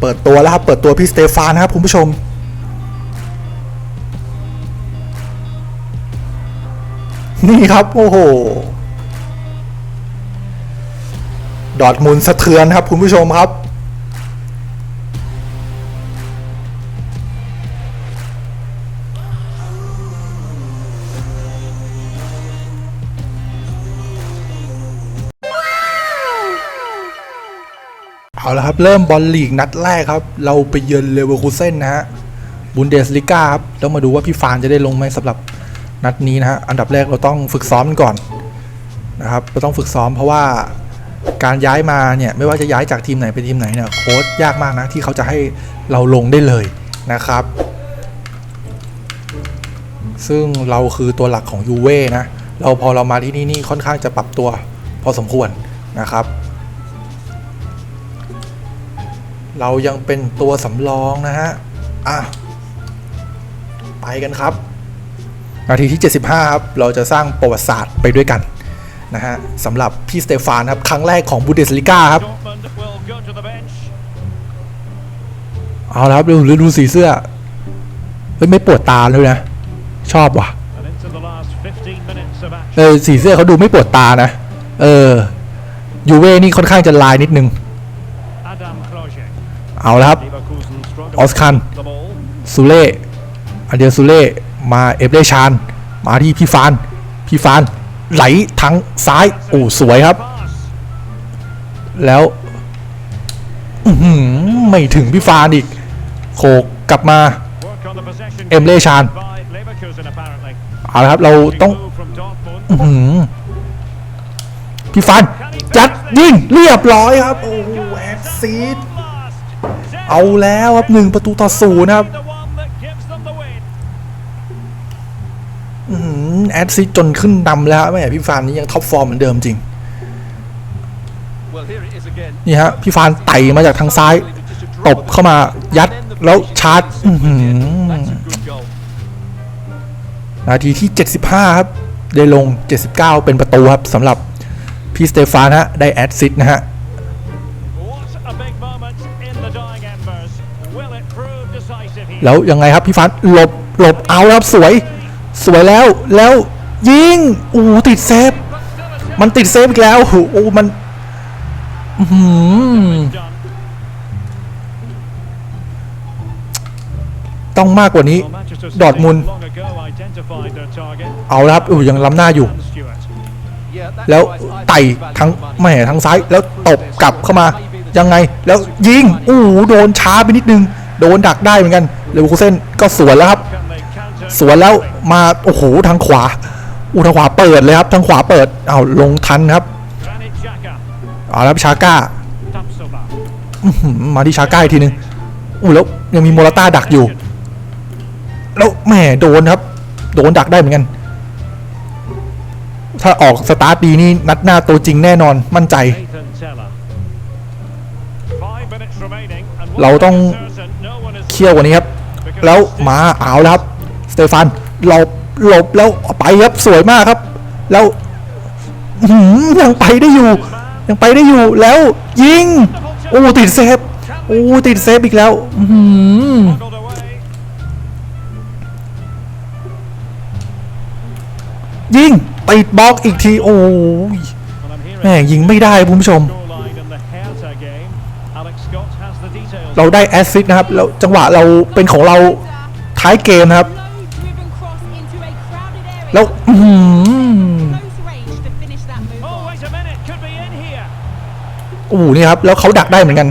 เปิดตัวแล้วครับ เปิดตัวพี่สเตฟานนะครับคุณผู้ชม นี่ครับ โอ้โห ดอร์ทมุนสะเทือนครับคุณผู้ชมครับ เอาละครับ เริ่มบอลลีกนัดแรกครับ เราไปเยือนเลเวอร์คูเซ่นนะฮะบุนเดสลิก้าครับต้องมาดูว่าพี่ฟานจะได้ลงไหมสำหรับนัดนี้นะฮะอันดับแรกเราต้องฝึกซ้อมกันก่อนนะครับเราต้องฝึกซ้อมเพราะว่าการย้ายมาเนี่ยไม่ว่าจะย้ายจากทีมไหนไปทีมไหนเนี่ยโค้ชยากมากนะที่เขาจะให้เราลงได้เลยนะครับ ซึ่งเราคือตัวหลักของยูเว่นะเราพอเรามาที่นี่นี่ค่อนข้างจะปรับตัวพอสมควรนะครับ เรายังเป็นตัวสำรองนะฮะ อะ ไปกันครับ นาทีที่ 75 ครับ เราจะสร้างประวัติศาสตร์ไปด้วยกันนะฮะสำหรับพี่สเตฟานครับ ครั้งแรกของบูเดสลิก้าครับ เอาละครับดูดูสีเสื้อ เฮ้ย ไม่ปวดตาเลยนะ ชอบว่ะเออสีเสื้อเขาดูไม่ปวดตานะ เออยูเว่นี่ค่อนข้างจะลายนิดนึง เอาละครับ Leverkusen struggle Özkan. to the ball. ซูเล่อันเดียซูเล่มาเอฟเดชาน มาที่พี่ฟาน พี่ฟานไหลทางซ้ายโอ้สวยครับ แล้วหือไม่ถึงพี่ฟานอีก โขกกลับมา Work on the possession. Emre Can. By Leverkusen apparently. เอาละครับเราต้อง move from Dortmund. อื้อหือพี่ฟานจัดยิงเรียบร้อยครับ โอ้โหแอดซีด เอาแล้วครับหนึ่งประตูต่อศูนย์ครับแอดซีดจนขึ้นนำแล้วแม่พี่ฟานนี่ยังท็อปฟอร์มเหมือนเดิมจริง Well, นี่ฮะ พี่ฟานไต่มาจากทางซ้าย ตบเข้ามายัดแล้วชาร์จนาทีที่ 75 ครับ ได้ลง 79 เป็นประตูครับสำหรับพี่สเตฟานฮะ ได้แอดซิสต์นะฮะ แล้วยังไงครับพี่ฟานหลบหลบเอาครับสวย สวยแล้วแล้วยิงโอ้ติดเซฟ มันติดเซฟอีกแล้วโอ้โหโอ้มันหือ Done. ต้องมากกว่านี้ Well, Manchester City Dortmund. long ago identified their target. เอาแล้วครับอู้ยังล้ำหน้าอยู่ แล้วไต่ทั้งแม่ทางซ้าย แล้วตบกลับเข้ามา ยังไง แล้วยิงอู้โดนช้าไปนิดนึง โดนดักได้เหมือนกันเลเวอร์คูเซนก็สวนแล้วครับ สวนแล้วมาโอ้โหทางขวาอูทางขวาเปิดเลยครับทางขวาเปิดเอาลงทันครับเอาแล้วชาก้ามาที่ชาก้าอีกทีนึงอู้แล้วยังมีโมราต้าดักอยู่ แล้วแหม่โดนครับ โดนดักได้เหมือนกัน ถ้าออกสตาร์ทดีนี่นัดหน้าตัวจริงแน่นอนมั่นใจ เราต้อง เคี่ยวกว่านี้ครับ แล้วมาเอาแล้วครับสเตฟานหลบหลบแล้วไปครับสวยมากครับ แล้วยังไปได้อยู่ ยังไปได้อยู่แล้วยิงโอ้ติดเซฟโอ้ติดเซฟอีกแล้วยิงติดบล็อกอีกทีโอ้ยแม่ยิงไม่ได้คุณผู้ชม เราได้แอสซิสนะครับแล้วจังหวะเราเป็นของเราท้ายเกมนะครับ แล้วอู้นี่ครับ แล้วเขาดักได้เหมือนกัน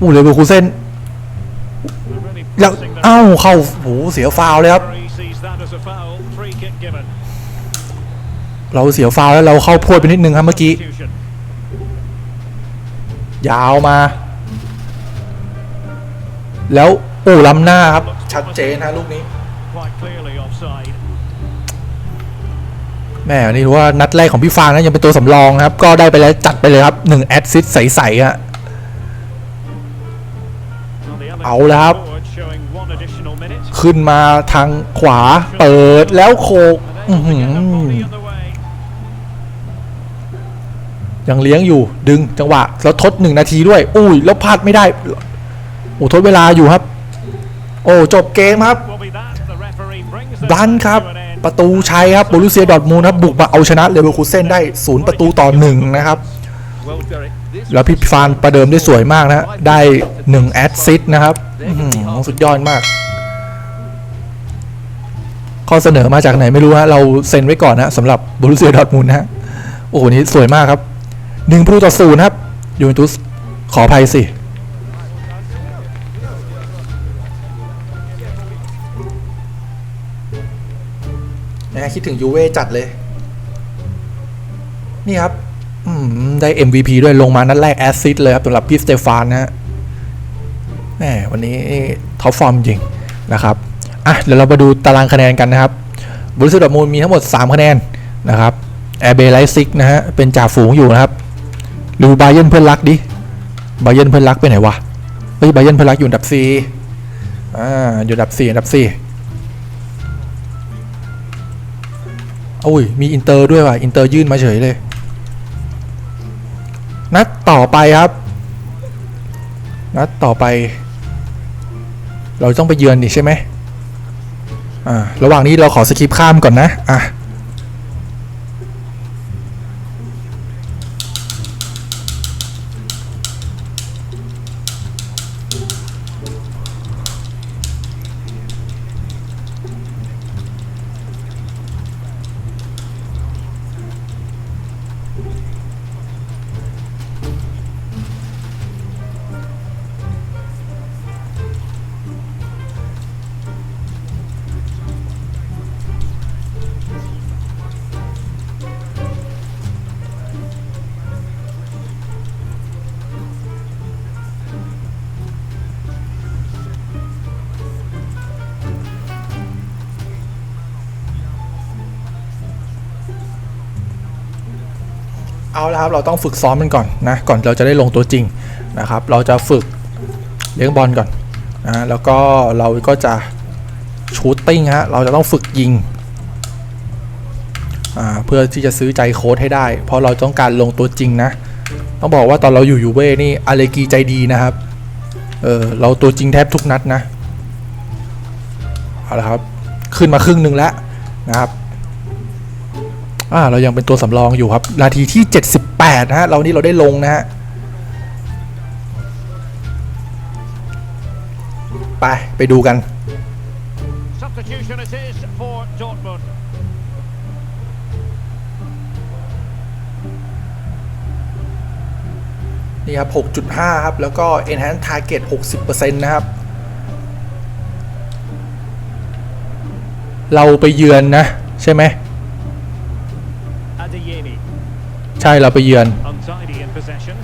อู้เลยเบอร์คูเซนแล้วเอ้าเข้าโหเสียฟาวเลยครับ เราเสียฟาวแล้วเราเข้าพวดไปนิดนึงครับเมื่อกี้ ยาวมา แล้วโอ้ล้ำหน้าครับ ชัดเจนนะลูกนี้ Quite clearly offside. แม่นี่ถือว่านัดแรกของพี่ฟางนะยังเป็นตัวสำรองนะครับ ก็ได้ไปแล้วจัดไปเลยครับหนึ่งแอดซิสใสๆอะ On the other เอาแล้วครับ forward showing one additional minute. ขึ้นมาทางขวาเปิดแล้วโคก ยังเลี้ยงอยู่ดึงจังหวะ แล้วทดหนึ่งนาทีด้วย อุ้ยแล้วพลาดไม่ได้โอ้ทดเวลาอยู่ครับ โอ้จบเกมครับ Will be that. The referee brings the บลันครับ ประตูชัยครับโบรุเซียดอทมูลครับ บุกมาเอาชนะเลเวอร์คูเซ่นได้ศูนย์ประตูต่อหนึ่งนะครับ แล้วพี่ฟานประเดิมได้สวยมากนะ ได้1แอดซิสนะครับสุดยอดมากข้อเสนอมาจากไหนไม่รู้ฮะเราเซ็นไว้ก่อนนะสำหรับบรูเซียดอทมุนนะฮะโอ้โหนี่สวยมากครับ หนึ่งประตูต่อศูนย์ครับยูเวนตุสขออภัยสินะฮะคิดถึงยูเว่จัดเลย นี่ครับอืมได้ MVP ด้วยลงมานัดแรกแอสซิสเลยครับสำหรับพี่สเตฟานนะฮะแหมวันนี้ท็อปฟอร์มจริงนะครับ อะ เดี๋ยวเรามาดูตารางคะแนนกันนะครับบริษัทดอร์ทมูลมีทั้งหมด 3 คะแนนนะครับแอร์เบย์ไลซิกนะฮะเป็นจ่าฝูงอยู่นะครับ ดูบาเยนเพื่อนรักดิบาเยนเพื่อนรักไปไหนวะเฮ้ยบาเยนเพื่อนรักอยู่อันดับ4อ่าอยู่อันดับ4อันดับ4โอ้ยมีอินเตอร์ด้วยว่ะอินเตอร์ยื่นมาเฉยเลยนัดต่อไปครับนัดต่อไป เราต้องไปเยือนนี่ใช่ไหมอ่าระหว่างนี้เราขอสคิปข้ามก่อนนะอะ เอาละครับเราต้องฝึกซ้อมมันก่อนนะก่อนเราจะได้ลงตัวจริงนะครับ เราจะฝึกเลี้ยงบอลก่อนนะแล้วก็เราก็จะชูตติ้งฮะเราจะต้องฝึกยิงอ่าเพื่อที่จะซื้อใจโค้ชให้ได้ เพราะเราต้องการลงตัวจริงนะ ต้องบอกว่าตอนเราอยู่ยูเว่นี่อาเลกีใจดีนะครับเออเราตัวจริงแทบทุกนัดนะเอาละครับ ขึ้นมาครึ่งหนึ่งแล้วนะครับ อ่าเรายังเป็นตัวสำรองอยู่ครับ นาทีที่ 78 นะฮะ เรานี่เราได้ลงนะฮะ ไป ไปดูกัน Substitution it is for Dortmund. นี่ครับ 6.5 ครับ แล้วก็ enhance target 60%นะครับ เราไปเยือนนะ ใช่ไหม ใช่เราไปเยือน untidy in possession.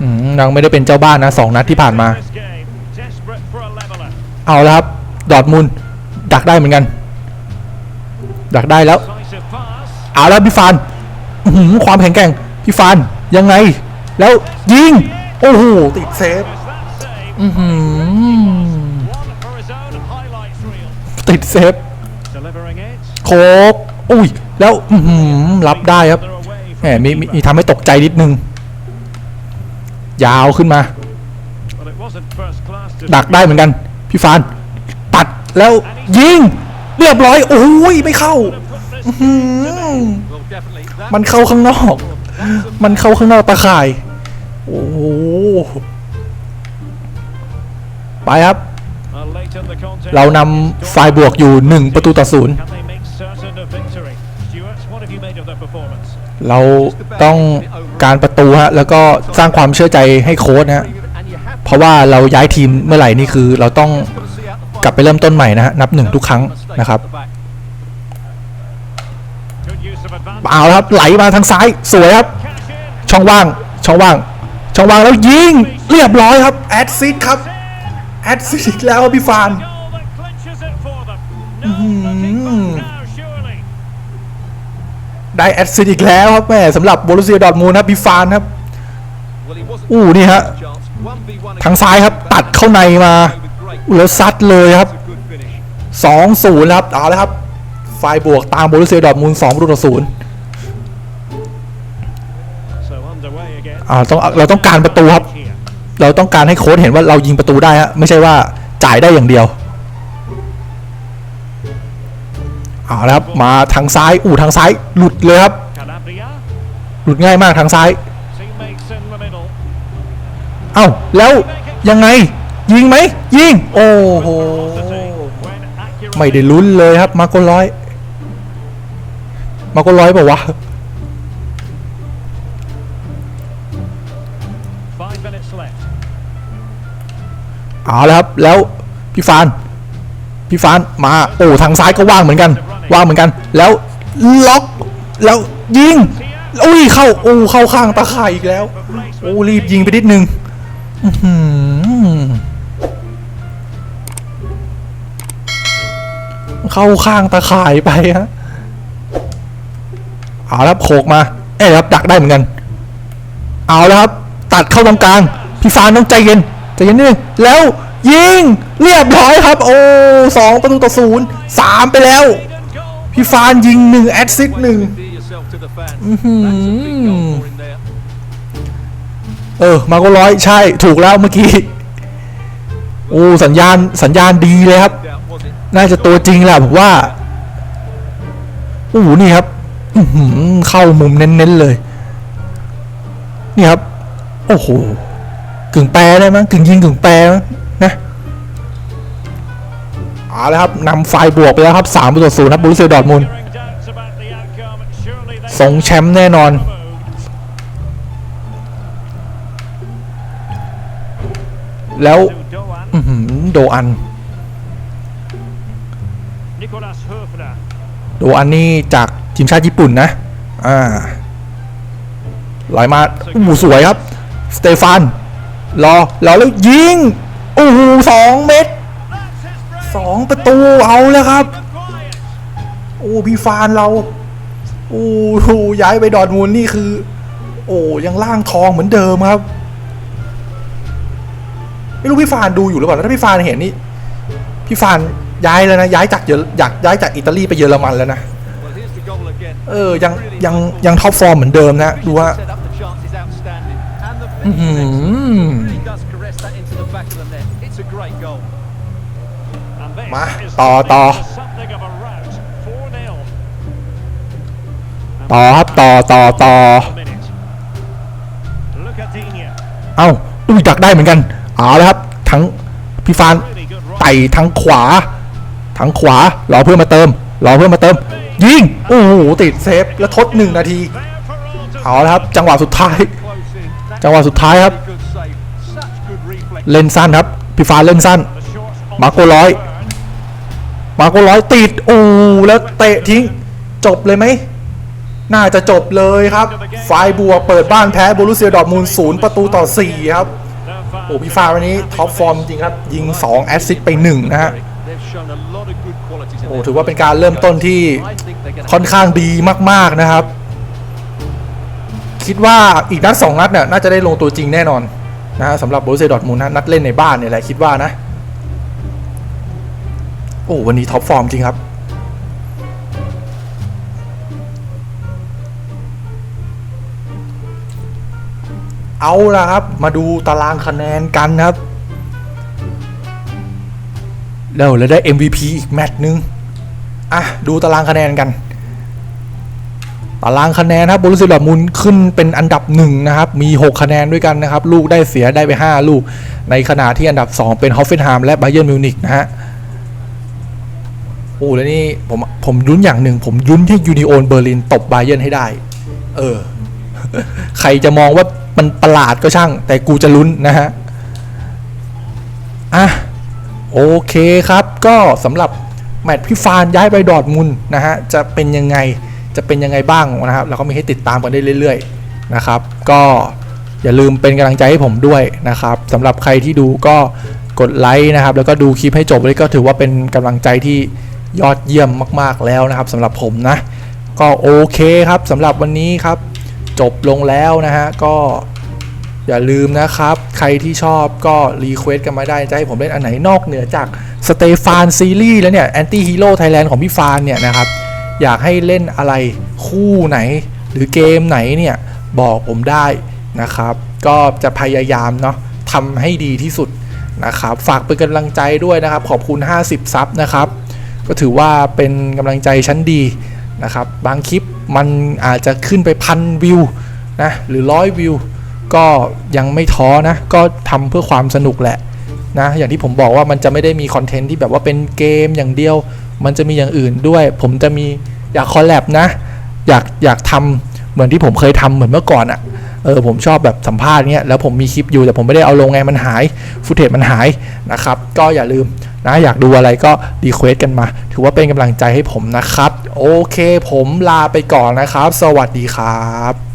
อืมยังไม่ได้เป็นเจ้าบ้านนะสองนัดที่ผ่านมา This game, desperate for a leveler. เอาแล้วครับ ดอร์ทมุนด์ดักได้เหมือนกัน ดักได้แล้ว Decisive pass. เอาแล้วพี่ฟานอื้อหือความแข็งแกร่งพี่ฟานยังไง แล้วยิง โอ้โหติดเซฟ Is that save? อื้อหือ One for his own highlights reel. ติดเซฟ Delivering it. โคกอุ้ย แล้วอื้อหือรับได้ครับ They're away แหมมีมี keeper. มีทำให้ตกใจนิดนึง ยาวขึ้นมา ดักได้เหมือนกัน พี่ฟาน ตัดแล้วยิง เรียบร้อย โอ้ย ไม่เข้า มันเข้าข้างนอก มันเข้าข้างนอกตะข่าย โอ้โหไปครับ เรานำฝ่ายบวกอยู่ 1 ประตูต่อศูนย์ เราต้องการประตูฮะแล้วก็สร้างความเชื่อใจให้โค้ชนะฮะเพราะว่าเราย้ายทีมเมื่อไหร่นี่คือ เราต้องกลับไปเริ่มต้นใหม่นะฮะนับหนึ่งทุกครั้งนะครับเอาครับไหลมาทางซ้ายสวยครับ ช่องว่างช่องว่าง ช่องว่างแล้วยิงเรียบร้อยครับแอดซิดครับแอดซิดแล้วพี่ฟาน ได้แอดซิดอีกแล้วครับแม่สำหรับโบรุเซียดอทมูลนะครับพี่ฟานครับอู้นี่ฮะทางซ้ายครับตัดเข้าในมาแล้วซัดเลยครับสองศูนย์ครับเอาละครับฝ่ายบวกตามโบรุเซียดอทมูลสองประตูต่อศูนย์ So again. อ่าต้องเราต้องการประตูครับ เราต้องการให้โค้ชเห็นว่าเรายิงประตูได้ฮะไม่ใช่ว่าจ่ายได้อย่างเดียว เอาละครับมาทางซ้ายอู้ทางซ้ายหลุดเลยครับ Calabria. หลุดง่ายมากทางซ้าย Teammates in the middle. เอ้าแล้วยังไง ยิงไหมยิง โอ้โห When accurate. ไม่ได้ลุ้นเลยครับ มาโกร้อย มาโกร้อยบอกว่าวะ Five minutes left. เอาแล้วครับแล้วพี่ฟานพี่ฟานมาโอ้ทางซ้ายก็ว่างเหมือนกัน ว่างเหมือนกัน แล้วล็อกแล้วยิงอุ้ยเข้าโอ้เข้าข้างตาข่ายอีกแล้วโอ้รีบยิงไปนิดนึงเข้าข้างตาข่ายไปฮะเอาแล้วครับโขกมาเอ้ยครับดักได้เหมือนกัน เอาแล้วครับ ตัดเข้าตรงกลางพี่ฟานต้องใจเย็นใจเย็นนิดนึงแล้วยิงเรียบร้อยครับ โอ้สองประตูต่อศูนย์สามไปแล้ว พี่ฟานยิงหนึ่งแอดซิสหนึ่งเออ มาก็ร้อยใช่ถูกแล้วเมื่อกี้ โอ้สัญญาณสัญญาณดีเลยครับ น่าจะตัวจริงแหละผมว่าโอ้โหนี่ครับเข้ามุมเน้นๆเลย นี่ครับ โอ้โหกึ่งแปรได้มั้งกึ่งยิงกึ่งแปรมั้ง เอาละครับนำไฟล์บวกไปแล้วครับสามประตูต่อศูนย์ครับบรูเซียดอร์ทมุนด์ Hearing doubts about the outcome. Surely they ทรงแชมป์แน่นอน moved. แล้ว To Doan. อื้อหือโดอัน Nicolas Höfner. โดอันนี้จากทีมชาติญี่ปุ่นนะ อ่าไหลมาอู้หูสวยครับ สเตฟาน รอ รอแล้วยิง โอ้โหสองเม็ด That's his break. สองประตูเอาแล้วครับ Quiet. โอ้พี่ฟานเรา โอ้โหย้ายไปดอร์ทมูลนี่คือ โอ้ยังล่างทองเหมือนเดิมครับ ไม่รู้พี่ฟานดูอยู่หรือเปล่าแล้วถ้าพี่ฟานเห็นนี่พี่ฟานย้ายแล้วนะย้ายจากเยออยากย้ายจากอิตาลีไปเยอรมันแล้วนะ Well, here's the goal again. เออยังยังยังท็อปฟอร์มเหมือนเดิมนะดูว่า Set up มาต่อต่อต่อครับต่อต่อต่อเอ้าอุ้ยดักได้เหมือนกันเอาแล้วครับ ทั้งพี่ฟานไต่ทางขวาทางขวารอเพื่อนมาเติมรอเพื่อนมาเติม ยิงโอ้โหติดเซฟแล้วทดหนึ่งนาทีเอาแล้วครับ จังหวะสุดท้าย จังหวะสุดท้ายครับ เล่นสั้นครับพี่ฟานเล่นสั้นมาโกร้อย มาโกร้อยติดอ้แล้วเตะทิ้ง จบเลยไหม น่าจะจบเลยครับไฟบัวเปิดบ้านแพ้โบรุเซียดอทมูลศูนย์ประตูต่อ 4 ครับ โอ้พี่ฟาวันนี้ท็อปฟอร์มจริงครับ ยิง 2 แอสซิสต์ไป 1 นะฮะโอ้ถือว่าเป็นการเริ่มต้นที่ค่อนข้างดีมาก ๆ นะครับ คิดว่าอีกนัดสองนัดเนี่ยน่าจะได้ลงตัวจริงแน่นอนนะฮะสำหรับโบรเซียดอทมูลนะนัดเล่นในบ้านเนี่ยแหละคิดว่านะ อ้วันนี้ท็อปฟอร์มจริงครับ เอาละครับ มาดูตารางคะแนนกันครับ แล้วเราได้ MVP อีกแมตช์หนึง อะ ดูตารางคะแนนกัน ตารางคะแนนครับบรูเซียดอร์ทมุนด์ขึ้นเป็นอันดับหนึ่งนะครับ มี 6 คะแนนด้วยกันนะครับ ลูกได้เสียได้ไป 5 ลูก ในขณะที่อันดับ 2 เป็นฮอฟเฟนไฮม์และไบเย r n นมิวนิกนะฮะ โอ้แล้วนี่ผมผมรุ้นอย่างหนึ่ง ผมรุ้นให้ยูนิโอนเบอร์ลินตบไบเย r n ให้ได้ เออ ใครจะมองว่ามันประหลาดก็ช่าง แต่กูจะลุ้นนะฮะ อะ โอเคครับ ก็สำหรับแมตช์พี่ฟานย้ายไปดอร์ทมุนนะฮะ จะเป็นยังไงจะเป็นยังไงบ้างนะครับ เราก็มีให้ติดตามกันได้เรื่อย ๆ นะครับ ก็อย่าลืมเป็นกำลังใจให้ผมด้วยนะครับสำหรับใครที่ดูก็กดไลค์นะครับ แล้วก็ดูคลิปให้จบเลยก็ถือว่าเป็นกำลังใจที่ ยอดเยี่ยมมาก ๆ แล้วนะครับสำหรับผมนะ ก็โอเคครับสำหรับวันนี้ครับ จบลงแล้วนะฮะ ก็อย่าลืมนะครับ ใครที่ชอบก็รีเควสกันมาได้ จะให้ผมเล่นอันไหนนอกเหนือจากสเตฟานซีรีส์แล้วเนี่ยแอนตี้ฮีโร่ไทยแลนด์ของพี่ฟานเนี่ยนะครับ อยากให้เล่นอะไรคู่ไหน หรือเกมไหนเนี่ย บอกผมได้นะครับ ก็จะพยายามเนาะทำให้ดีที่สุดนะครับ ฝากเป็นกำลังใจด้วยนะครับ ขอบคุณ 50 ซับนะครับ ก็ถือว่าเป็นกำลังใจชั้นดีนะครับ บางคลิปมันอาจจะขึ้นไปพันวิวนะหรือร้อยวิว ก็ยังไม่ท้อนะ ก็ทำเพื่อความสนุกแหละนะอย่างที่ผมบอกว่ามันจะไม่ได้มีคอนเทนต์ที่แบบว่าเป็นเกมอย่างเดียว มันจะมีอย่างอื่นด้วย ผมจะมีอยากคอลแลบนะ อยากอยากทำเหมือนที่ผมเคยทำเหมือนเมื่อก่อนอะ่ะเออผมชอบแบบสัมภาษณ์เงี้ยแล้วผมมีคลิปอยู่แต่ผมไม่ได้เอาลงไงมันหายฟุตเทจมันหายนะครับ ก็อย่าลืม นะอยากดูอะไรก็รีเควสกันมา ถือว่าเป็นกำลังใจให้ผมนะครับ โอเคผมลาไปก่อนนะครับ สวัสดีครับ